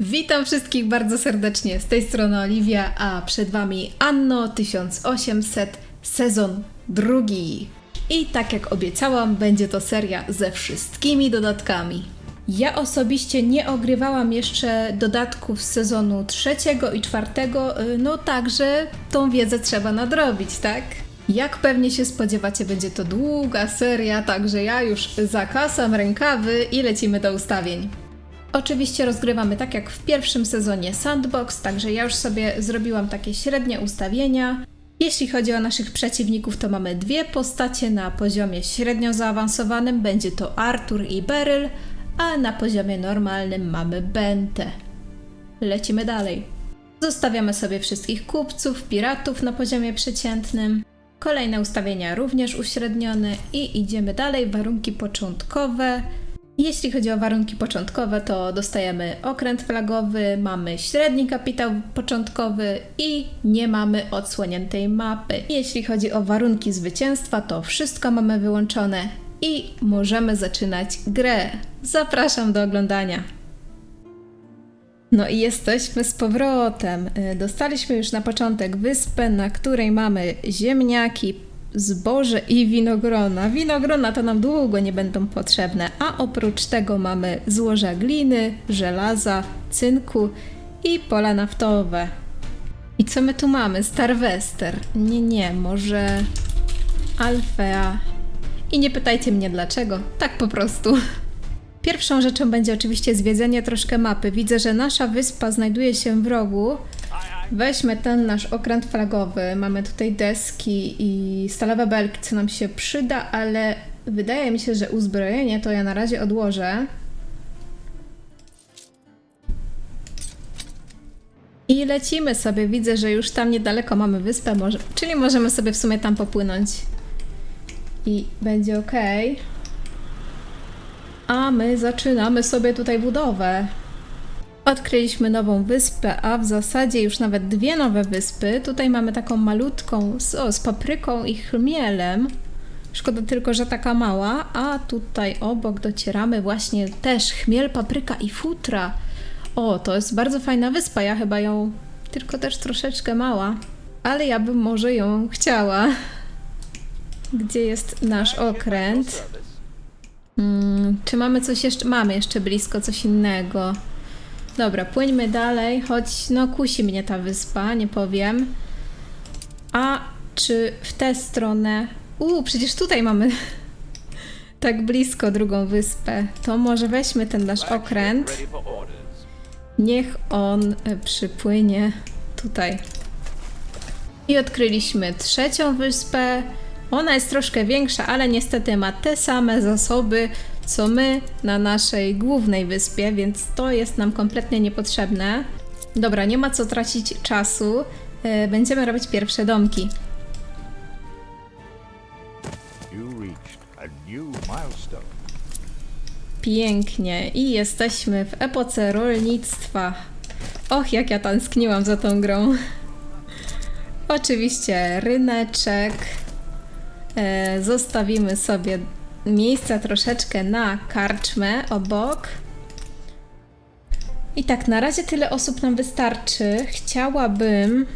Witam wszystkich bardzo serdecznie. Z tej strony Oliwia, a przed Wami Anno 1800, sezon drugi. I tak jak obiecałam, będzie to seria ze wszystkimi dodatkami. Ja osobiście nie ogrywałam jeszcze dodatków z sezonu trzeciego i czwartego, y, no także tą wiedzę trzeba nadrobić, tak? Jak pewnie się spodziewacie, będzie to długa seria, także ja już zakasam rękawy i lecimy do ustawień. Oczywiście rozgrywamy tak jak w pierwszym sezonie Sandbox, także ja już sobie zrobiłam takie średnie ustawienia. Jeśli chodzi o naszych przeciwników, to mamy dwie postacie na poziomie średnio zaawansowanym, będzie to Arthur i Beryl, a na poziomie normalnym mamy Bentę. Lecimy dalej. Zostawiamy sobie wszystkich kupców, piratów na poziomie przeciętnym. Kolejne ustawienia również uśrednione i idziemy dalej. Warunki początkowe. Jeśli chodzi o warunki początkowe, to dostajemy okręt flagowy, mamy średni kapitał początkowy i nie mamy odsłoniętej mapy. Jeśli chodzi o warunki zwycięstwa, to wszystko mamy wyłączone i możemy zaczynać grę. Zapraszam do oglądania. No i jesteśmy z powrotem. Y, Dostaliśmy już na początek wyspę, na której mamy ziemniaki, zboże i winogrona. Winogrona to nam długo nie będą potrzebne, a oprócz tego mamy złoża gliny, żelaza, cynku i pola naftowe. I co my tu mamy? Starwester. Nie, nie, może Alfea. I nie pytajcie mnie dlaczego, tak po prostu. Pierwszą rzeczą będzie oczywiście zwiedzenie troszkę mapy. Widzę, że nasza wyspa znajduje się w rogu. Weźmy ten nasz okręt flagowy. Mamy tutaj deski i stalowe belki, co nam się przyda, ale wydaje mi się, że uzbrojenie to ja na razie odłożę. I lecimy sobie. Widzę, że już tam niedaleko mamy wyspę, może... czyli możemy sobie w sumie tam popłynąć. I będzie ok. A my zaczynamy sobie tutaj budowę. Odkryliśmy nową wyspę, a w zasadzie już nawet dwie nowe wyspy. Tutaj mamy taką malutką z, o, z papryką i chmielem. Szkoda tylko, że taka mała. A tutaj obok docieramy właśnie też chmiel, papryka i futra. O, to jest bardzo fajna wyspa. Ja chyba ją tylko też troszeczkę mała. Ale ja bym może ją chciała. Gdzie jest nasz okręt? Mm, czy mamy coś jeszcze? Mamy jeszcze blisko coś innego. Dobra, płyńmy dalej, choć no kusi mnie ta wyspa, nie powiem. A czy w tę stronę... Uuu, przecież tutaj mamy tak blisko drugą wyspę. To może weźmy ten nasz okręt. Niech on e, przypłynie tutaj. I odkryliśmy trzecią wyspę. Ona jest troszkę większa, ale niestety ma te same zasoby co my na naszej głównej wyspie, więc to jest nam kompletnie niepotrzebne. Dobra, nie ma co tracić czasu. E, Będziemy robić pierwsze domki. Pięknie. I jesteśmy w epoce rolnictwa. Och, jak ja tęskniłam za tą grą. Oczywiście ryneczek. E, zostawimy sobie miejsca troszeczkę na karczmę obok. I tak, na razie tyle osób nam wystarczy. Chciałabym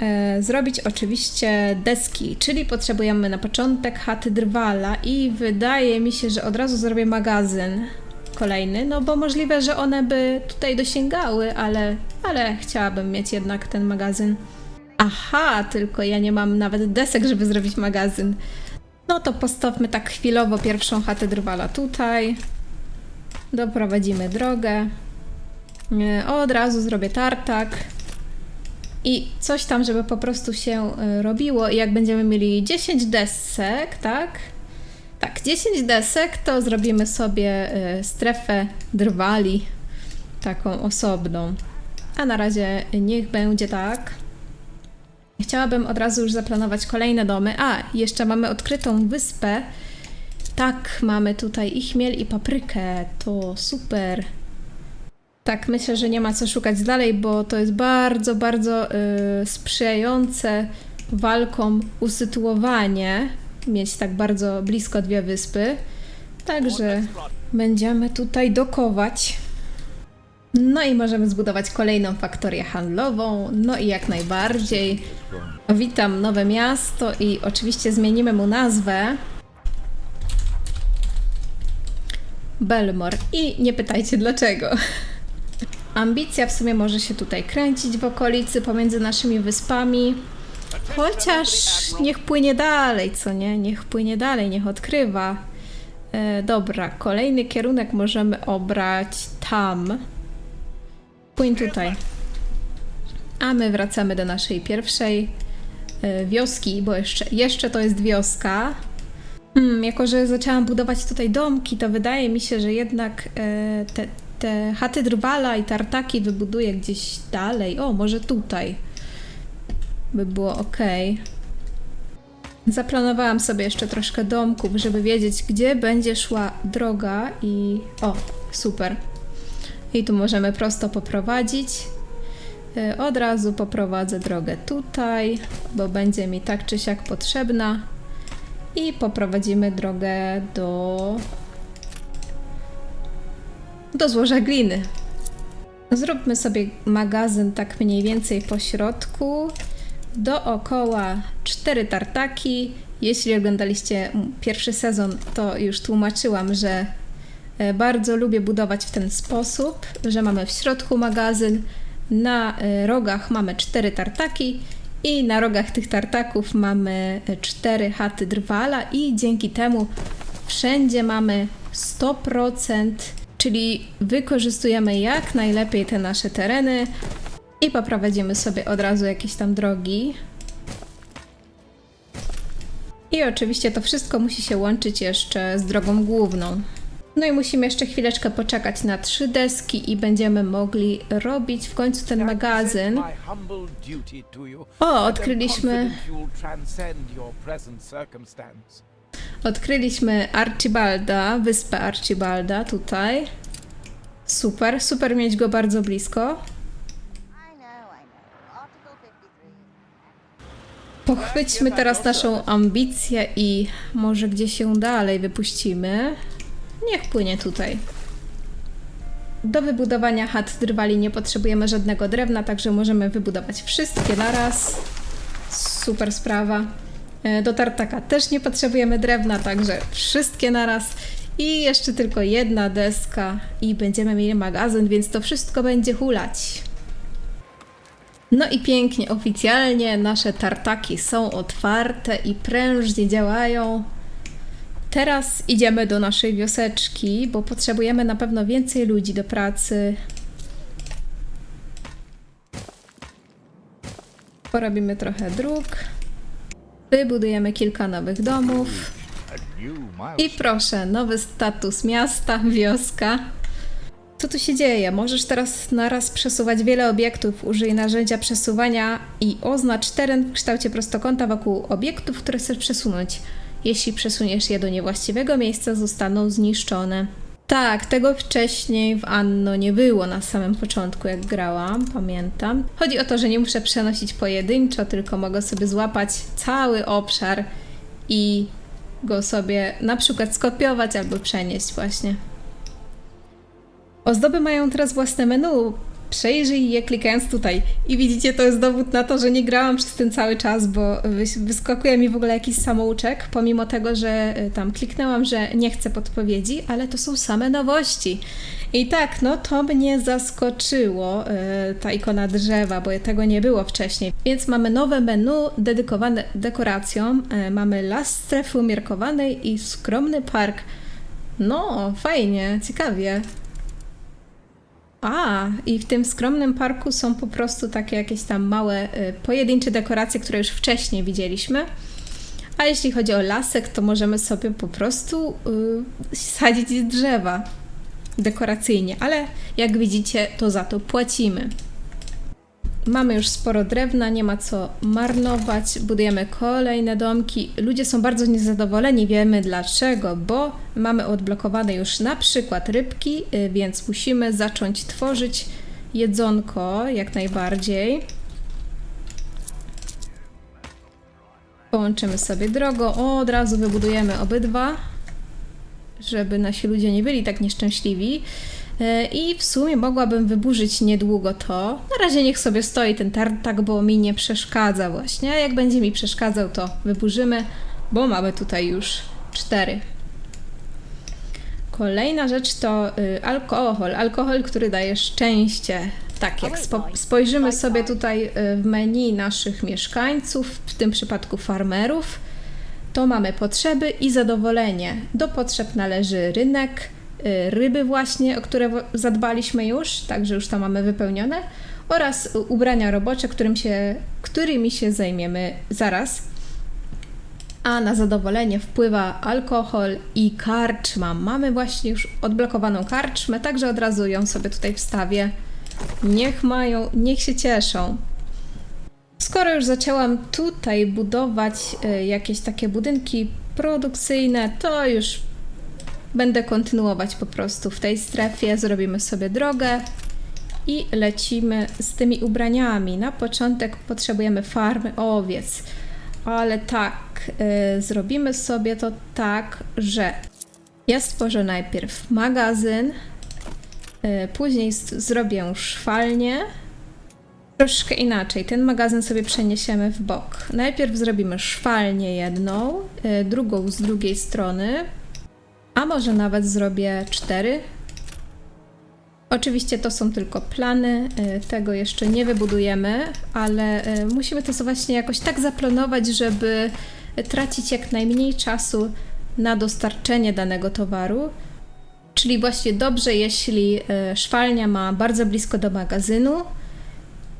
e, zrobić oczywiście deski, czyli potrzebujemy na początek chaty drwala i wydaje mi się, że od razu zrobię magazyn kolejny, no bo możliwe, że one by tutaj dosięgały, ale, ale chciałabym mieć jednak ten magazyn. Aha, tylko ja nie mam nawet desek, żeby zrobić magazyn. No to postawmy tak chwilowo pierwszą chatę drwala tutaj. Doprowadzimy drogę. E, Od razu zrobię tartak. I coś tam, żeby po prostu się e, robiło. I jak będziemy mieli 10 desek, tak? Tak, 10 desek, to zrobimy sobie e, strefę drwali. Taką osobną. A na razie niech będzie tak. Chciałabym od razu już zaplanować kolejne domy. A, jeszcze mamy odkrytą wyspę. Tak, mamy tutaj i chmiel, i paprykę. To super. Tak, myślę, że nie ma co szukać dalej, bo to jest bardzo, bardzo y, sprzyjające walkom usytuowanie. Mieć tak bardzo blisko dwie wyspy. Także będziemy tutaj dokować. No i możemy zbudować kolejną faktorię handlową. No i jak najbardziej. Witam nowe miasto i oczywiście zmienimy mu nazwę. Belmore. I nie pytajcie dlaczego. Ambicja w sumie może się tutaj kręcić w okolicy pomiędzy naszymi wyspami. Chociaż niech płynie dalej, co nie? Niech płynie dalej, niech odkrywa. E, dobra, kolejny kierunek możemy obrać tam. Płyń tutaj. A my wracamy do naszej pierwszej e, wioski, bo jeszcze, jeszcze to jest wioska. Hmm, jako, że zaczęłam budować tutaj domki, to wydaje mi się, że jednak e, te, te chaty drwala i tartaki wybuduję gdzieś dalej. O, może tutaj by było ok. Zaplanowałam sobie jeszcze troszkę domków, żeby wiedzieć, gdzie będzie szła droga i... O, super. I tu możemy prosto poprowadzić. Y, Od razu poprowadzę drogę tutaj, bo będzie mi tak czy siak potrzebna. I poprowadzimy drogę do... do złoża gliny. Zróbmy sobie magazyn tak mniej więcej po środku. Dookoła cztery tartaki. Jeśli oglądaliście pierwszy sezon, to już tłumaczyłam, że bardzo lubię budować w ten sposób, że mamy w środku magazyn, na e, rogach mamy cztery tartaki i na rogach tych tartaków mamy e, cztery chaty drwala i dzięki temu wszędzie mamy 100%, czyli wykorzystujemy jak najlepiej te nasze tereny i poprowadzimy sobie od razu jakieś tam drogi. I oczywiście to wszystko musi się łączyć jeszcze z drogą główną. No i musimy jeszcze chwileczkę poczekać na trzy deski i będziemy mogli robić w końcu ten magazyn. O, odkryliśmy, odkryliśmy Archibalda, wyspę Archibalda tutaj. Super, super mieć go bardzo blisko. I know, I know. Article 53. Pochwyćmy teraz naszą ambicję i może gdzieś się dalej wypuścimy. Niech płynie tutaj. Do wybudowania chat drwali nie potrzebujemy żadnego drewna, także możemy wybudować wszystkie naraz. Super sprawa. E, Do tartaka też nie potrzebujemy drewna, także wszystkie naraz. I jeszcze tylko jedna deska i będziemy mieli magazyn, więc to wszystko będzie hulać. No i pięknie, oficjalnie nasze tartaki są otwarte i prężnie działają. Teraz idziemy do naszej wioseczki, bo potrzebujemy na pewno więcej ludzi do pracy. Porobimy trochę dróg. Wybudujemy kilka nowych domów. I proszę, nowy status miasta, wioska. Co tu się dzieje? Możesz teraz naraz przesuwać wiele obiektów. Użyj narzędzia przesuwania i oznacz teren w kształcie prostokąta wokół obiektów, które chcesz przesunąć. Jeśli przesuniesz je do niewłaściwego miejsca, zostaną zniszczone. Tak, tego wcześniej w Anno nie było na samym początku, jak grałam, pamiętam. Chodzi o to, że nie muszę przenosić pojedynczo, tylko mogę sobie złapać cały obszar i go sobie na przykład skopiować albo przenieść właśnie. Ozdoby mają teraz własne menu. Przejrzyj je klikając tutaj. I widzicie, to jest dowód na to, że nie grałam przez ten cały czas, bo wys- wyskakuje mi w ogóle jakiś samouczek, pomimo tego, że y, tam kliknęłam, że nie chcę podpowiedzi, ale to są same nowości. I tak, no to mnie zaskoczyło, y, ta ikona drzewa, bo tego nie było wcześniej. Więc mamy nowe menu dedykowane dekoracjom. Y, Mamy las strefy umiarkowanej i skromny park. No, fajnie, ciekawie. A, i w tym skromnym parku są po prostu takie jakieś tam małe, y, pojedyncze dekoracje, które już wcześniej widzieliśmy. A jeśli chodzi o lasek, to możemy sobie po prostu y, sadzić drzewa dekoracyjnie, ale jak widzicie, to za to płacimy. Mamy już sporo drewna, nie ma co marnować. Budujemy kolejne domki. Ludzie są bardzo niezadowoleni, wiemy dlaczego, bo mamy odblokowane już na przykład rybki, y, więc musimy zacząć tworzyć jedzonko jak najbardziej. Połączymy sobie drogo, o, od razu wybudujemy obydwa, żeby nasi ludzie nie byli tak nieszczęśliwi. E, I w sumie mogłabym wyburzyć niedługo to. Na razie niech sobie stoi ten tartak, bo mi nie przeszkadza właśnie. A jak będzie mi przeszkadzał, to wyburzymy, bo mamy tutaj już cztery. Kolejna rzecz to y, alkohol. Alkohol, który daje szczęście. Tak, jak spo, spojrzymy sobie tutaj y, w menu naszych mieszkańców, w tym przypadku farmerów, to mamy potrzeby i zadowolenie. Do potrzeb należy rynek, ryby właśnie, o które zadbaliśmy już, także już to mamy wypełnione, oraz y, ubrania robocze, którym się, którymi się zajmiemy zaraz. A na zadowolenie wpływa alkohol i karczma. Mamy właśnie już odblokowaną karczmę, także od razu ją sobie tutaj wstawię. Niech mają, niech się cieszą. Skoro już zaczęłam tutaj budować y, jakieś takie budynki produkcyjne, to już będę kontynuować po prostu w tej strefie. Zrobimy sobie drogę i lecimy z tymi ubraniami. Na początek potrzebujemy farmy owiec, ale tak, y, zrobimy sobie to tak, że ja stworzę najpierw magazyn, y, później zrobię szwalnię. Troszkę inaczej. Ten magazyn sobie przeniesiemy w bok. Najpierw zrobimy szwalnię jedną, y, drugą z drugiej strony, a może nawet zrobię cztery. Oczywiście to są tylko plany, y, tego jeszcze nie wybudujemy, ale y, musimy to właśnie jakoś tak zaplanować, żeby tracić jak najmniej czasu na dostarczenie danego towaru. Czyli właśnie dobrze, jeśli y, szwalnia ma bardzo blisko do magazynu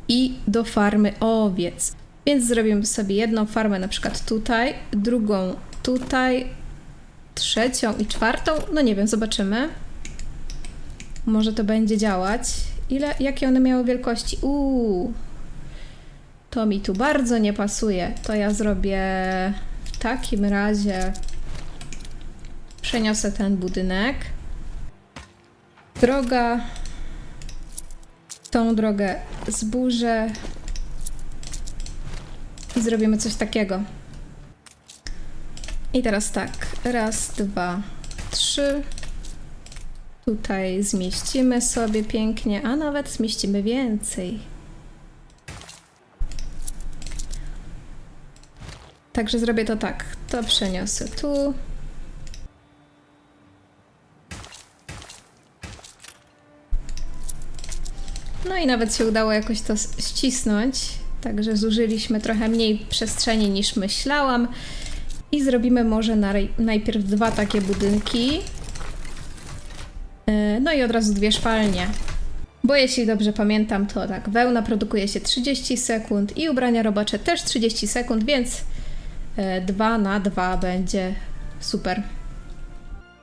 i do farmy owiec. Więc zrobimy sobie jedną farmę na przykład tutaj, drugą tutaj, trzecią i czwartą. No nie wiem, zobaczymy. Może to będzie działać. Ile, jakie one miały wielkości? Uuu, to mi tu bardzo nie pasuje. To ja zrobię w takim razie. Przeniosę ten budynek. Droga. Tą drogę zburzę. I zrobimy coś takiego. I teraz tak. Raz, dwa, trzy. Tutaj zmieścimy sobie pięknie, a nawet zmieścimy więcej. Także zrobię to tak. To przeniosę tu. No i nawet się udało jakoś to ścisnąć. Także zużyliśmy trochę mniej przestrzeni niż myślałam. I zrobimy może naj- najpierw dwa takie budynki. E, No i od razu dwie szwalnie. Bo jeśli dobrze pamiętam, to tak, wełna produkuje się 30 sekund i ubrania robocze też 30 sekund, więc 2 na 2 będzie super.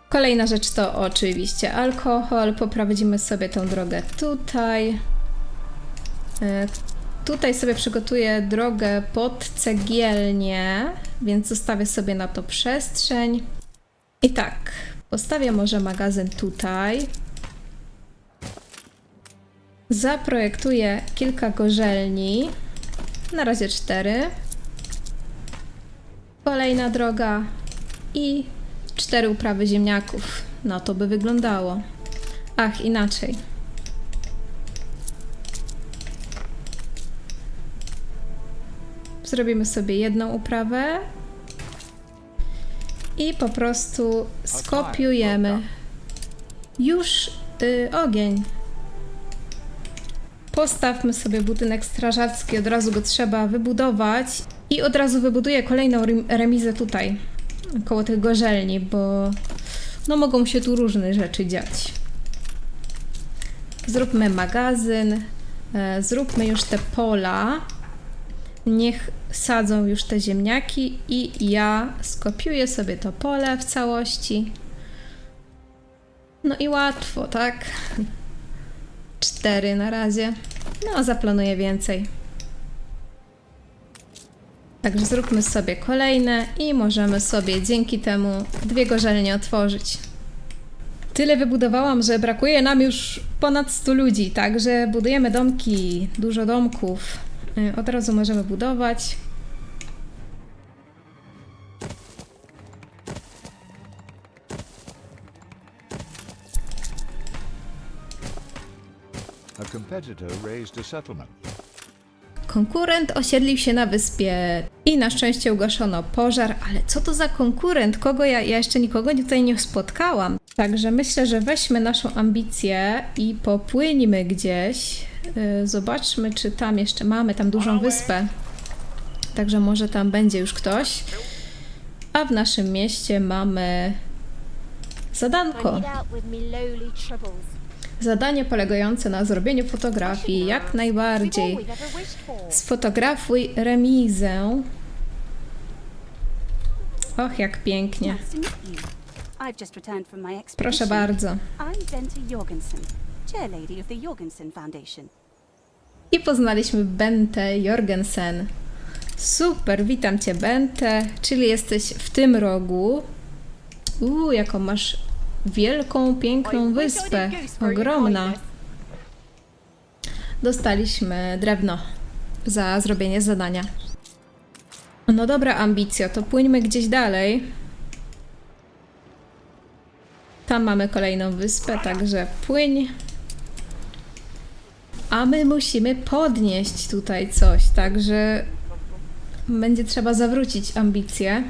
Kolejna rzecz to oczywiście alkohol. Poprowadzimy sobie tą drogę tutaj. Tutaj sobie przygotuję drogę pod cegielnię, więc zostawię sobie na to przestrzeń. I tak, postawię może magazyn tutaj. Zaprojektuję kilka gorzelni. Na razie cztery. Kolejna droga i cztery uprawy ziemniaków. No to by wyglądało. Ach, inaczej. Zrobimy sobie jedną uprawę i po prostu skopiujemy już y, ogień. Postawmy sobie budynek strażacki, od razu go trzeba wybudować i od razu wybuduję kolejną rem- remizę tutaj, koło tych gorzelni, bo no mogą się tu różne rzeczy dziać. Zróbmy magazyn, e, zróbmy już te pola. Niech sadzą już te ziemniaki i ja skopiuję sobie to pole w całości. No i łatwo, tak? Cztery na razie. No, zaplanuję więcej. Także zróbmy sobie kolejne i możemy sobie dzięki temu dwie gorzelnie otworzyć. Tyle wybudowałam, że brakuje nam już ponad 100 ludzi, także budujemy domki, dużo domków. Y, Od razu możemy budować. Konkurent osiedlił się na wyspie i na szczęście ugaszono pożar, ale co to za konkurent? Kogo ja, ja jeszcze nikogo tutaj nie spotkałam. Także myślę, że weźmy naszą ambicję i popłyńmy gdzieś. Yy, Zobaczmy, czy tam jeszcze mamy tam dużą wyspę. Także może tam będzie już ktoś. A w naszym mieście mamy zadanko. Zadanie polegające na zrobieniu fotografii jak najbardziej. Sfotografuj remizę. Och, jak pięknie. Proszę bardzo. Chair lady of the Jorgensen Foundation. I poznaliśmy Bente Jorgensen. Super, witam cię Bente, czyli jesteś w tym rogu. Uuu, jaką masz wielką, piękną wyspę. Ogromna. Dostaliśmy drewno za zrobienie zadania. No dobra, ambicja, to płyńmy gdzieś dalej. Tam mamy kolejną wyspę, także płyń. A my musimy podnieść tutaj coś, także będzie trzeba zawrócić ambicje.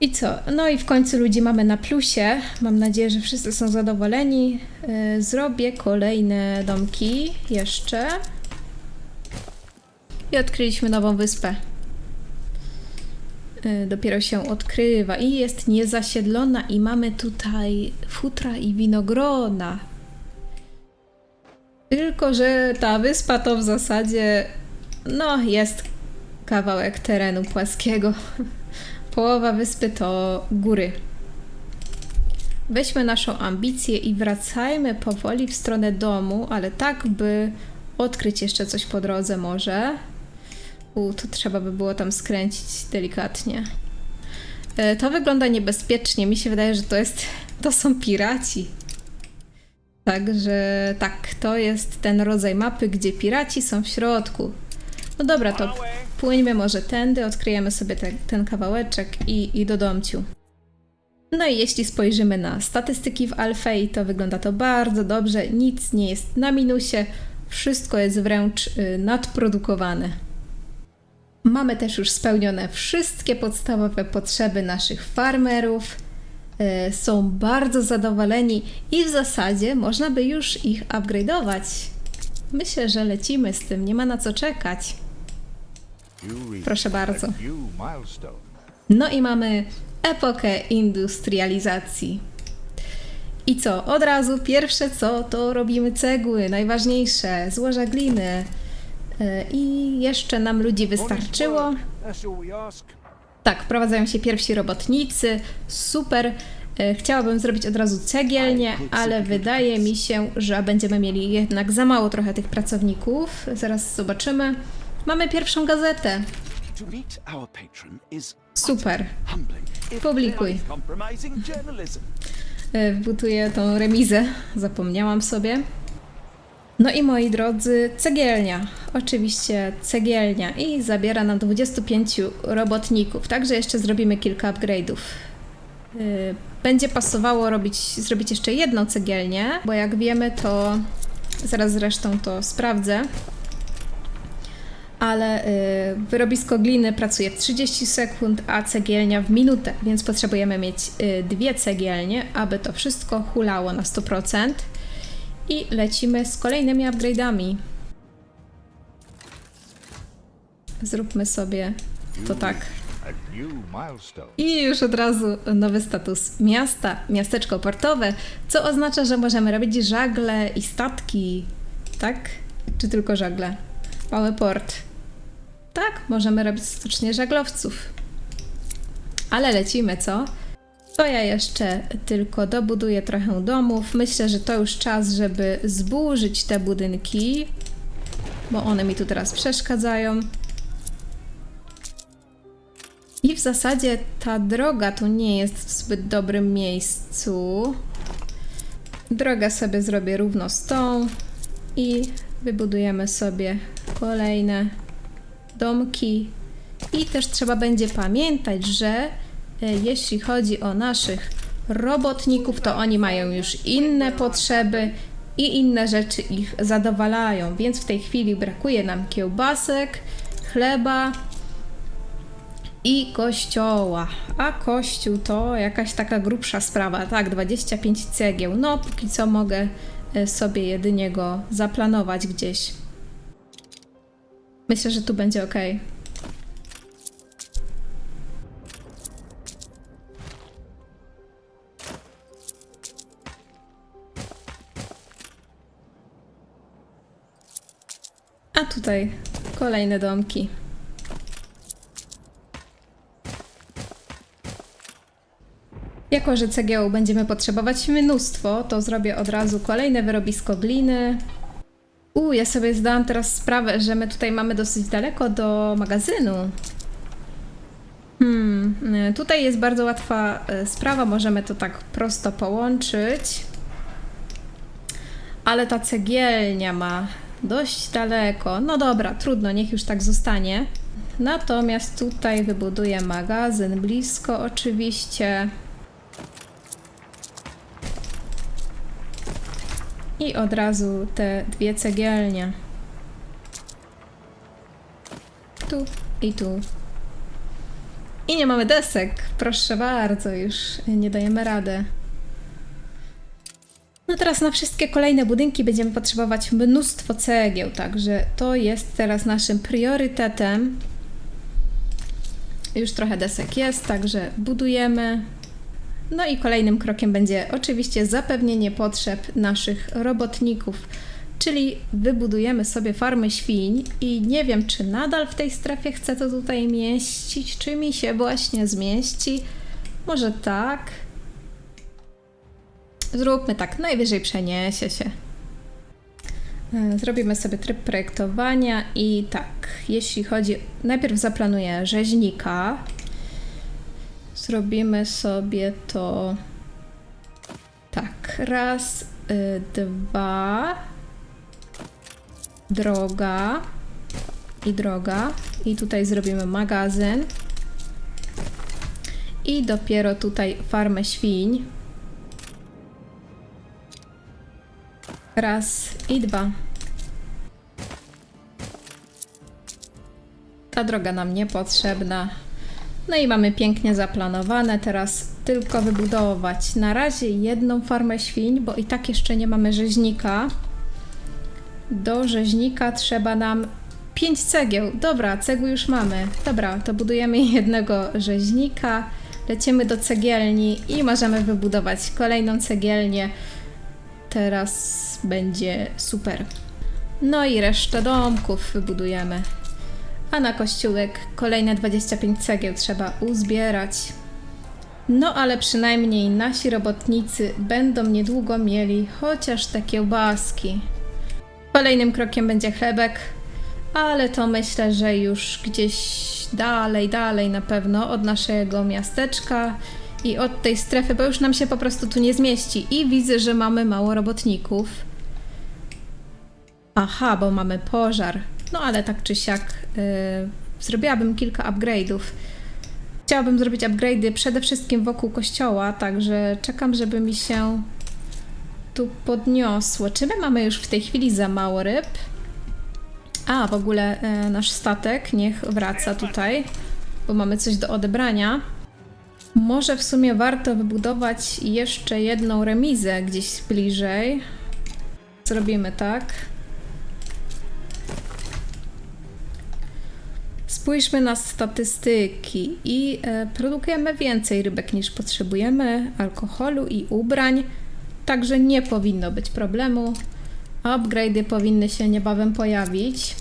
I co? No i w końcu ludzi mamy na plusie. Mam nadzieję, że wszyscy są zadowoleni. Yy, Zrobię kolejne domki jeszcze. I odkryliśmy nową wyspę. Yy, Dopiero się odkrywa i jest niezasiedlona i mamy tutaj futra i winogrona. Tylko, że ta wyspa to w zasadzie, no, jest kawałek terenu płaskiego. Połowa wyspy to góry. Weźmy naszą ambicję i wracajmy powoli w stronę domu, ale tak, by odkryć jeszcze coś po drodze może. U, to trzeba by było tam skręcić delikatnie. E, To wygląda niebezpiecznie. Mi się wydaje, że to jest, to są piraci. Także tak, to jest ten rodzaj mapy, gdzie piraci są w środku. No dobra, to płyńmy może tędy, odkryjemy sobie te, ten kawałeczek i, i do domciu. No i jeśli spojrzymy na statystyki w Alfei, to wygląda to bardzo dobrze, nic nie jest na minusie, wszystko jest wręcz y, nadprodukowane. Mamy też już spełnione wszystkie podstawowe potrzeby naszych farmerów. Y, Są bardzo zadowoleni i w zasadzie można by już ich upgrade'ować. Myślę, że lecimy z tym, nie ma na co czekać. Proszę bardzo. No i mamy epokę industrializacji. I co? Od razu pierwsze co, to robimy cegły, najważniejsze, złoża gliny. Yy, I jeszcze nam ludzi wystarczyło. Tak, wprowadzają się pierwsi robotnicy, super. E, Chciałabym zrobić od razu cegielnię, ale wydaje mi się, że będziemy mieli jednak za mało trochę tych pracowników. Zaraz zobaczymy. Mamy pierwszą gazetę. Super. Publikuj. E, Wbutuję tą remizę, zapomniałam sobie. No i moi drodzy, cegielnia. Oczywiście cegielnia i zabiera nam 25 robotników, także jeszcze zrobimy kilka upgrade'ów. Y, Będzie pasowało robić, zrobić jeszcze jedną cegielnię, bo jak wiemy to, zaraz zresztą to sprawdzę, ale y, wyrobisko gliny pracuje w 30 sekund, a cegielnia w minutę, więc potrzebujemy mieć y, dwie cegielnie, aby to wszystko hulało na 100%. I lecimy z kolejnymi upgrade'ami. Zróbmy sobie to tak. I już od razu nowy status miasta, miasteczko portowe, co oznacza, że możemy robić żagle i statki. Tak? Czy tylko żagle? Mały port. Tak, możemy robić stocznie żaglowców. Ale lecimy, co? To ja jeszcze tylko dobuduję trochę domów. Myślę, że to już czas, żeby zburzyć te budynki, bo one mi tu teraz przeszkadzają. I w zasadzie ta droga tu nie jest w zbyt dobrym miejscu. Drogę sobie zrobię równo z tą i wybudujemy sobie kolejne domki. I też trzeba będzie pamiętać, że jeśli chodzi o naszych robotników, to oni mają już inne potrzeby i inne rzeczy ich zadowalają, więc w tej chwili brakuje nam kiełbasek, chleba i kościoła. A kościół to jakaś taka grubsza sprawa, tak, 25 cegieł. No, póki co mogę e, sobie jedynie go zaplanować gdzieś. Myślę, że tu będzie ok. A tutaj kolejne domki. Jako, że cegieł będziemy potrzebować mnóstwo, to zrobię od razu kolejne wyrobisko gliny. U, ja sobie zdałam teraz sprawę, że my tutaj mamy dosyć daleko do magazynu. Hmm, y, tutaj jest bardzo łatwa y, sprawa, możemy to tak prosto połączyć. Ale ta cegielnia ma dość daleko. No dobra, trudno, niech już tak zostanie. Natomiast tutaj wybuduję magazyn blisko oczywiście. I od razu te dwie cegielnie. Tu i tu. I nie mamy desek. Proszę bardzo, już nie dajemy rady. No teraz na wszystkie kolejne budynki będziemy potrzebować mnóstwo cegieł, także to jest teraz naszym priorytetem. Już trochę desek jest, także budujemy. No i kolejnym krokiem będzie oczywiście zapewnienie potrzeb naszych robotników, czyli wybudujemy sobie farmę świń i nie wiem, czy nadal w tej strefie chcę to tutaj mieścić, czy mi się właśnie zmieści. Może tak. Zróbmy tak, najwyżej przeniesie się. E, Zrobimy sobie tryb projektowania i tak, jeśli chodzi, najpierw zaplanuję rzeźnika. Zrobimy sobie to tak, raz, y, dwa, droga i droga. I tutaj zrobimy magazyn. I dopiero tutaj farmę świń. Raz i dwa. Ta droga nam niepotrzebna. No i mamy pięknie zaplanowane. Teraz tylko wybudować na razie jedną farmę świń, bo i tak jeszcze nie mamy rzeźnika. Do rzeźnika trzeba nam pięć cegieł. Dobra, cegły już mamy. Dobra, to budujemy jednego rzeźnika. Lecimy do cegielni i możemy wybudować kolejną cegielnię. Teraz będzie super. No i resztę domków wybudujemy. A na kościółek kolejne 25 cegieł trzeba uzbierać. No ale przynajmniej nasi robotnicy będą niedługo mieli chociaż te kiełbaski. Kolejnym krokiem będzie chlebek, ale to myślę, że już gdzieś dalej, dalej na pewno od naszego miasteczka i od tej strefy, bo już nam się po prostu tu nie zmieści. I widzę, że mamy mało robotników. Aha, bo mamy pożar. No ale tak czy siak yy, zrobiłabym kilka upgrade'ów. Chciałabym zrobić upgrade'y przede wszystkim wokół kościoła, także czekam, żeby mi się tu podniosło. Czy my mamy już w tej chwili za mało ryb? A, w ogóle e, nasz statek niech wraca tutaj, bo mamy coś do odebrania. Może w sumie warto wybudować jeszcze jedną remizę gdzieś bliżej. Zrobimy tak. Spójrzmy na statystyki i e, produkujemy więcej rybek niż potrzebujemy, alkoholu i ubrań, także nie powinno być problemu. Upgrade'y powinny się niebawem pojawić.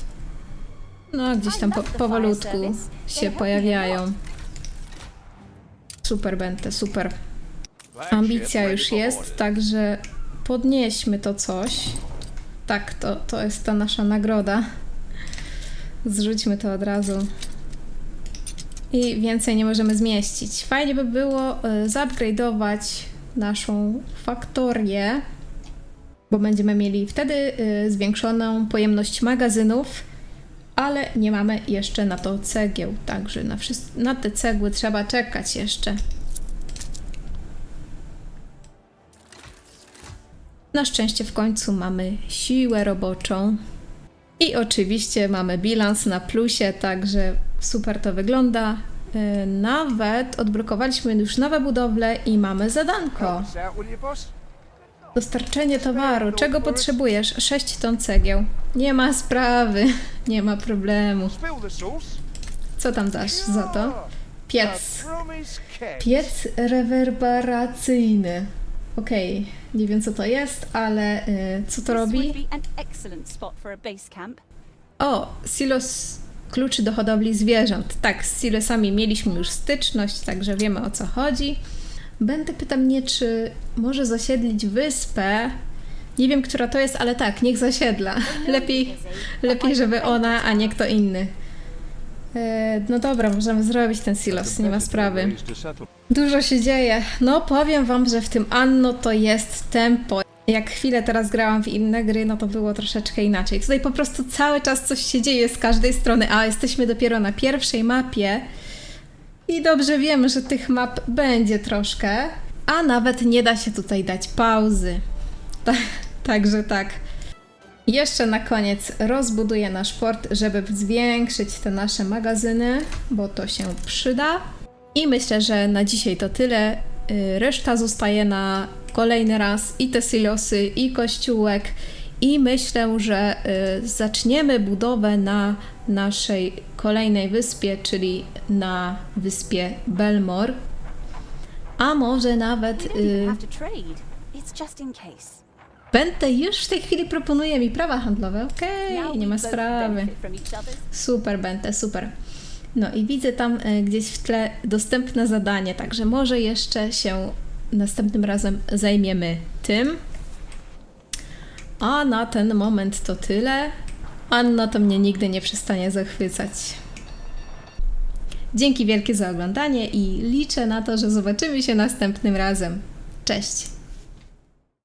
No, gdzieś tam po, powolutku się pojawiają. Super, Bente, super. Ambicja już jest, także podnieśmy to coś. Tak, to, to jest ta nasza nagroda. Zrzućmy to od razu. I więcej nie możemy zmieścić. Fajnie by było y, zupgrade'ować naszą faktorię, bo będziemy mieli wtedy y, zwiększoną pojemność magazynów, ale nie mamy jeszcze na to cegieł, także na, na te cegły trzeba czekać jeszcze. Na szczęście w końcu mamy siłę roboczą. I oczywiście mamy bilans na plusie, także super to wygląda. Yy, Nawet odblokowaliśmy już nowe budowle i mamy zadanko. Dostarczenie towaru. Czego potrzebujesz? 6 ton cegieł. Nie ma sprawy, nie ma problemu. Co tam dasz za to? Piec. Piec rewerberacyjny. Okej, nie wiem co to jest, ale y, co to robi? O, silos kluczy do hodowli zwierząt. Tak, z silosami mieliśmy już styczność, także wiemy o co chodzi. Będę pyta mnie, czy może zasiedlić wyspę. Nie wiem, która to jest, ale tak, niech zasiedla. Lepiej, lepiej żeby ona, a nie kto inny. E, no dobra, możemy zrobić ten silos, nie ma sprawy. Dużo się dzieje. No powiem wam, że w tym Anno to jest tempo. Jak chwilę teraz grałam w inne gry, no to było troszeczkę inaczej. Tutaj po prostu cały czas coś się dzieje z każdej strony, a jesteśmy dopiero na pierwszej mapie i dobrze wiemy, że tych map będzie troszkę, a nawet nie da się tutaj dać pauzy. Ta, także tak. Jeszcze na koniec rozbuduję nasz port, żeby zwiększyć te nasze magazyny, bo to się przyda. I myślę, że na dzisiaj to tyle. Y, Reszta zostaje na kolejny raz i te silosy, i kościółek. I myślę, że y, zaczniemy budowę na naszej kolejnej wyspie, czyli na wyspie Belmore. A może nawet y, już w tej chwili proponuje mi prawa handlowe. Okej, Now nie ma sprawy. Super, Bente, super. No i widzę tam e, gdzieś w tle dostępne zadanie, także może jeszcze się następnym razem zajmiemy tym. A na ten moment to tyle. Anna to mnie nigdy nie przestanie zachwycać. Dzięki wielkie za oglądanie i liczę na to, że zobaczymy się następnym razem. Cześć!